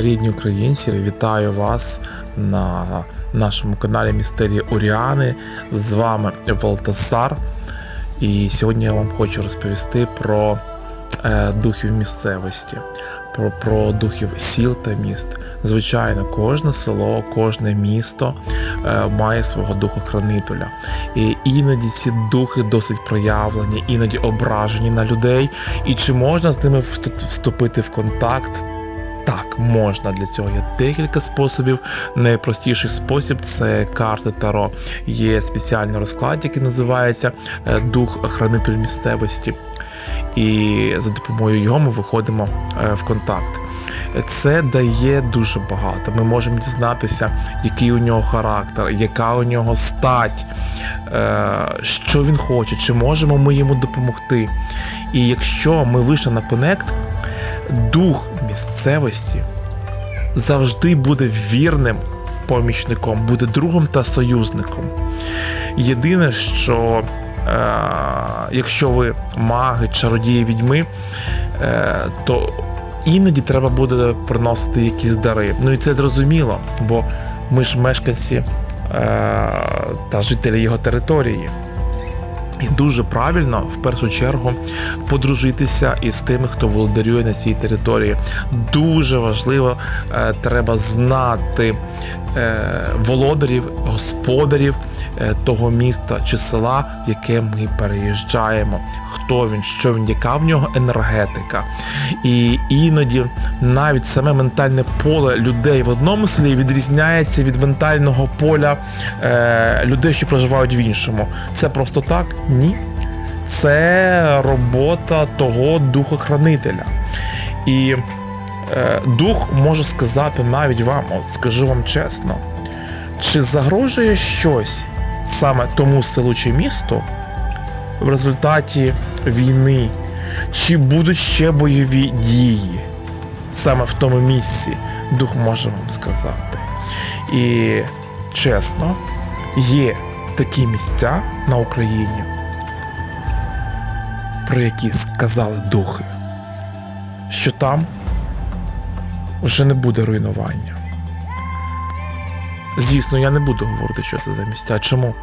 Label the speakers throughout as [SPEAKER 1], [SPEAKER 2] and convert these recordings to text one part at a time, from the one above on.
[SPEAKER 1] Рідні українці, вітаю вас на нашому каналі Містерії Оріани. З вами Валтасар. І сьогодні я вам хочу розповісти про е, духів місцевості, про, про духів сіл та міст. Звичайно, кожне село, кожне місто е, має свого духа-хранителя. І іноді ці духи досить проявлені, іноді ображені на людей. І чи можна з ними вступити в контакт? Так, можна для цього є декілька способів. Найпростіший спосіб це карти Таро. Є спеціальний розклад, який називається е, Дух хранитель місцевості. І за допомогою його ми виходимо е, в контакт. Це дає дуже багато. Ми можемо дізнатися, який у нього характер, яка у нього стать, е, що він хоче, чи можемо ми йому допомогти. І якщо ми вийшли на конект, дух місцевості завжди буде вірним помічником, буде другом та союзником. Єдине, що е, якщо ви маги, чародії, відьми, е, то іноді треба буде приносити якісь дари. Ну і це зрозуміло, бо ми ж мешканці е, та жителі його території. І дуже правильно в першу чергу подружитися із тими, хто володарює на цій території. Дуже важливо, е, треба знати е, володарів, господарів е, того міста чи села, в яке ми переїжджаємо. Хто він, що він, яка в нього енергетика. І іноді навіть саме ментальне поле людей в одному селі відрізняється від ментального поля е, людей, що проживають в іншому. Це просто так? Ні. Це робота того духохранителя. І е, дух може сказати навіть вам, от скажу вам чесно, чи загрожує щось саме тому селу чи місту в результаті війни, чи будуть ще бойові дії саме в тому місці, дух може вам сказати. І чесно, є такі місця на Україні, про які сказали духи, що там вже не буде руйнування. Звісно, я не буду говорити, що це за місця. Чому?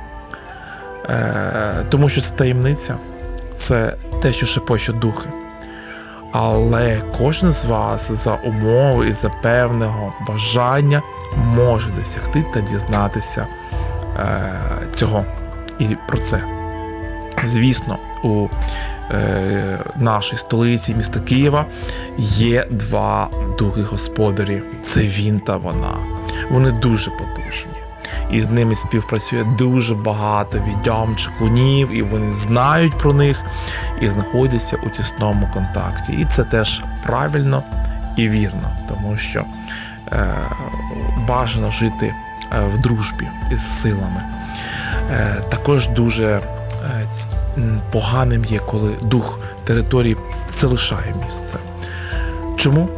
[SPEAKER 1] Е, тому що це таємниця, це те, що шепочуть духи. Але кожен з вас за умови і за певного бажання може досягти та дізнатися е, цього і про це. Звісно, у е, нашій столиці міста Києва є два духи господарі. Це він та вона. Вони дуже потужні. І з ними співпрацює дуже багато відьом чаклунів, і вони знають про них і знаходяться у тісному контакті. І це теж правильно і вірно, тому що е, бажано жити е, в дружбі із силами. Е, також дуже е, поганим є, коли дух території залишає місце. Чому?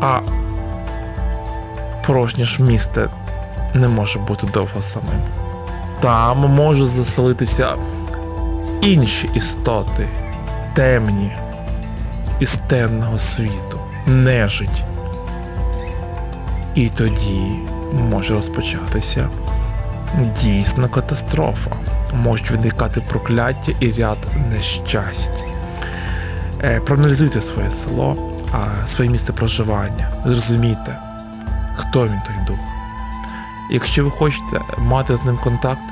[SPEAKER 1] А порожнє ж місце не може бути довго самим. Там можуть заселитися інші істоти, темні, із темного світу, нежить. І тоді може розпочатися дійсна катастрофа. Можуть виникати прокляття і ряд нещасть. Е, Проаналізуйте своє село, своє місце проживання. Зрозумійте, хто він той дух. Якщо ви хочете мати з ним контакт,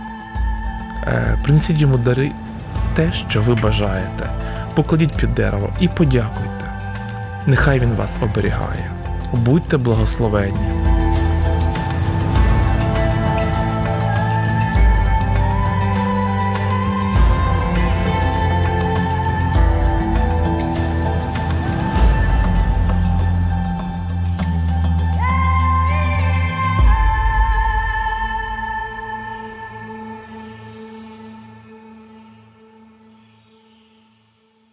[SPEAKER 1] е, принесіть йому дари те, що ви бажаєте. Покладіть під дерево і подякуйте. Нехай він вас оберігає. Будьте благословенні.